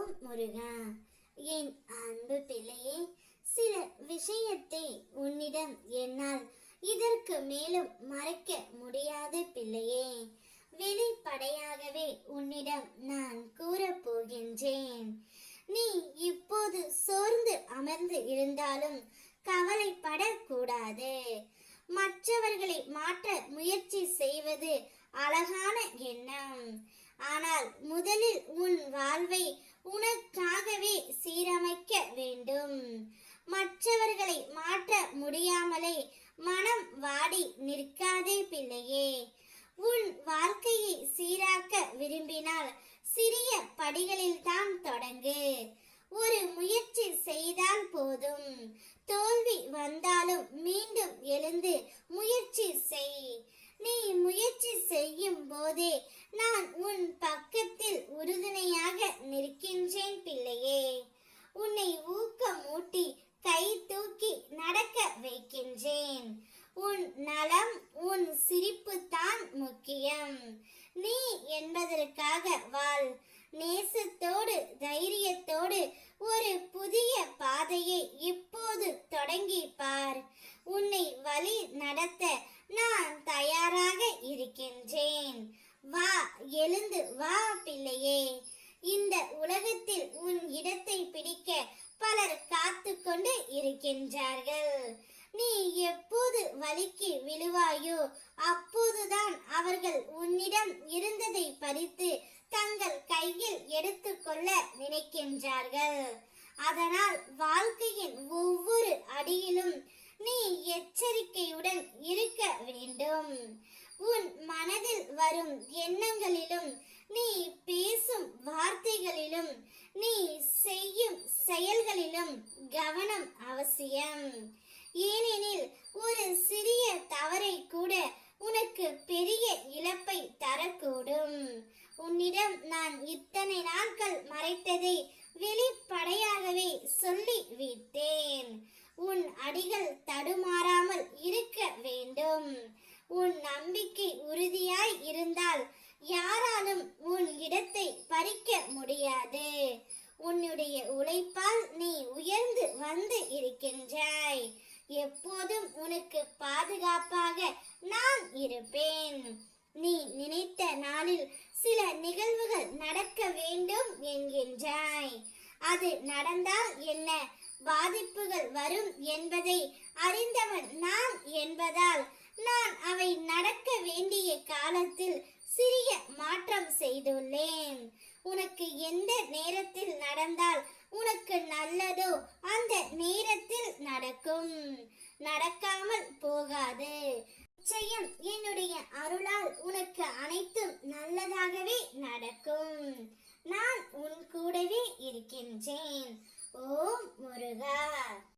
ஓம் முருகா என் அன்பு பிள்ளையே சில விஷயத்தை உன்னிடம் என்னால் இதற்கு மேலும் மறைக்க முடியாத பிள்ளையே. வெளிப்படையாகவே உன்னிடம் நான் கூற போகின்றேன். நீ இப்போது சோர்ந்து அமர்ந்து இருந்தாலும் கவலைப்படக்கூடாது. மற்றவர்களை மாற்ற முயற்சி செய்வது அழகான எண்ணம். ஆனால் முதலில் உன் வாழ்வை உனக்காகவே சீரமைக்க வேண்டும். மற்றவர்களை மாற்ற முடியாமலே மனம் வாடி நிற்காதே பிள்ளையே. உன் வாழ்க்கையை சீராக்க விரும்பினால் சிறிய படிகளில் தான் தொடங்கு. ஒரு முயற்சி செய்தால் போதும். தோல்வி வந்தாலும் மீண்டும் எழுந்து முயற்சி செய் நீ முயற்சி செய்யும் போதே நான் உன் பக்கத்தில் உறுதுணையாக நிற்கின்றேன் பிள்ளையே உன்னை ஊக்கமூட்டி கை தூக்கி நடக்க வைக்கின்றேன் உன் நலம் உன் சிரிப்பு தான் முக்கியம் நீ என்பதற்காக வாழ். நேசத்தோடு தைரியத்தோடு ஒரு புதிய பாதையை இப்போது தொடங்கி பார். உன்னை வழி நடத்த நான் தயாராக இருக்கின்றேன். வா எழுந்து வா பிள்ளையே. இந்த உலகத்தில் உன் இடத்தை பிடிக்க பலர் காத்து கொண்டு இருக்கின்றார்கள். நீ எப்போது வலிக்கு விழுவாயோ அப்போதுதான் தங்களிடம் இருந்ததை பறித்து தங்கள் கையில் எடுத்துக்கொள்ள நினைக்கின்றார்கள். அதனால் வாழ்க்கையின் ஒவ்வொரு அடியிலும் நீ எச்சரிக்கையுடன் இருக்க வேண்டும். உன் மனதில் வரும் எண்ணங்களிலும் நீ பேசும் வார்த்தைகளிலும் நீ செய்யும் செயல்களிலும் கவனம் அவசியம். ஏனெனில் ஒரு சிறிய தவறை கூட உனக்கு பெரிய இழப்பை தரக்கூடும். உன்னிடம் நான் இத்தனை நாட்கள் மறைத்ததை வெளிப்படையாகவே சொல்லி விட்டேன் உன் அடிகள் தடுமாறாமல் இருக்க வேண்டும். உன் நம்பிக்கை உறுதியாய் இருந்தால் யாராலும் உன் இடத்தை பறிக்க முடியாது. உன்னுடைய உழைப்பால் நீ உயர்ந்து வந்து இருக்கின்றாய். எப்போதும் உனக்கு பாதுகாப்பாக நான் இருப்பேன். நீ நினைத்த நாளில் சில நிகழ்வுகள் நடக்க வேண்டும் என்கின்றாய். அது நடந்தால் என்ன? பாதிப்புகள் வரும் என்பதை அறிந்தவன் நான் என்பதால் நான் அவை நடக்க வேண்டிய காலத்தில் சிறிய மாற்றம் செய்துள்ளேன். உனக்கு எந்த நேரத்தில் நடந்தால் உனக்கு நல்லதோ அந்த நேரத்தில் நடக்கும். நடக்காமல் போகாது. நிச்சயம் என்னுடைய அருளால் உனக்கு அனைத்தும் நல்லதாகவே நடக்கும். நான் உன் கூடவே இருக்கின்றேன். ஓம் முருகா.